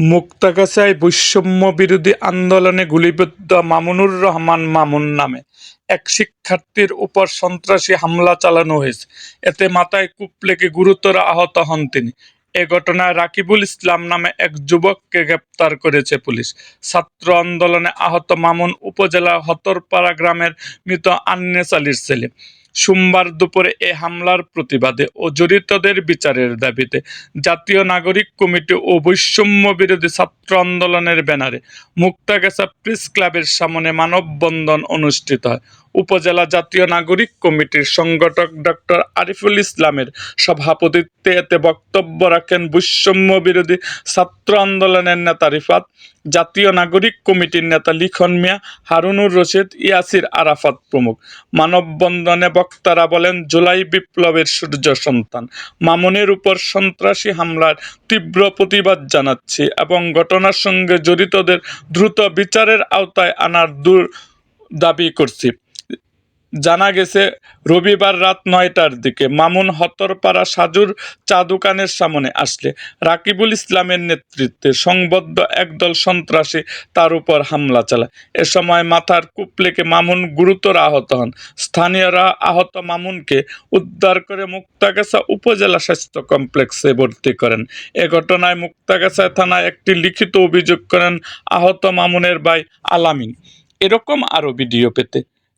মুক্তাগাছায় বৈষম্য বিরোধী আন্দোলনে গুলিবিদ্ধ মামুনুর রহমান মামুন নামে এক শিক্ষার্থীর উপর সন্ত্রাসী হামলা চালানো হয়েছে। এতে মাথায় কূপ লেগে গুরুতর আহত হন তিনি। এ ঘটনায় রাকিবুল ইসলাম নামে এক যুবককে গ্রেপ্তার করেছে পুলিশ। ছাত্র আন্দোলনে আহত মামুন উপজেলা হতরপাড়া গ্রামের মৃত আন্নেস আলীর ছেলে। সোমবার দুপুরে এ হামলার প্রতিবাদে ও জড়িতদের বিচারের দাবিতে জাতীয় নাগরিক কমিটি ও বৈষম্য বিরোধী ছাত্র আন্দোলনের ব্যানারে মুক্তাগাছা প্রেস ক্লাবের সামনে মানববন্ধন অনুষ্ঠিত হয়। উপজেলা জাতীয় নাগরিক কমিটির সংগঠক ডক্টর আরিফুল ইসলামের সভাপতিত্বে এতে বক্তব্য রাখেন বৈষম্য বিরোধী ছাত্র আন্দোলনের নেতা রিফাত, জাতীয় নাগরিক কমিটির নেতা লিখন মিয়া, হারুনুর রশিদ, ইয়াসির আরাফাত প্রমুখ। মানববন্ধনে বক্তারা বলেন, জুলাই বিপ্লবের সূর্য সন্তান। মামুনের উপর সন্ত্রাসী হামলার তীব্র প্রতিবাদ জানাচ্ছি এবং ঘটনার সঙ্গে জড়িতদের দ্রুত বিচারের আওতায় আনার দূর দাবি করছি। জানা গেছে, রবিবার রাত নয়টার দিকে মামুন হতরপাড়া সাজুর চা দোকানের সামনে আসলে রাকিবুল ইসলামের নেতৃত্বে সংবদ্ধ একদল সন্ত্রাসী তার উপর হামলা চালায়। এ সময় মাথার কূপ লেগে মামুন গুরুতর আহত হন। স্থানীয়রা আহত মামুনকে উদ্ধার করে মুক্তাগাছা উপজেলা স্বাস্থ্য কমপ্লেক্সে ভর্তি করেন। এ ঘটনায় মুক্তাগাছা থানায় একটি লিখিত অভিযোগ করেন আহত মামুনের ভাই আলামিন। এরকম আরও ভিডিও পেতে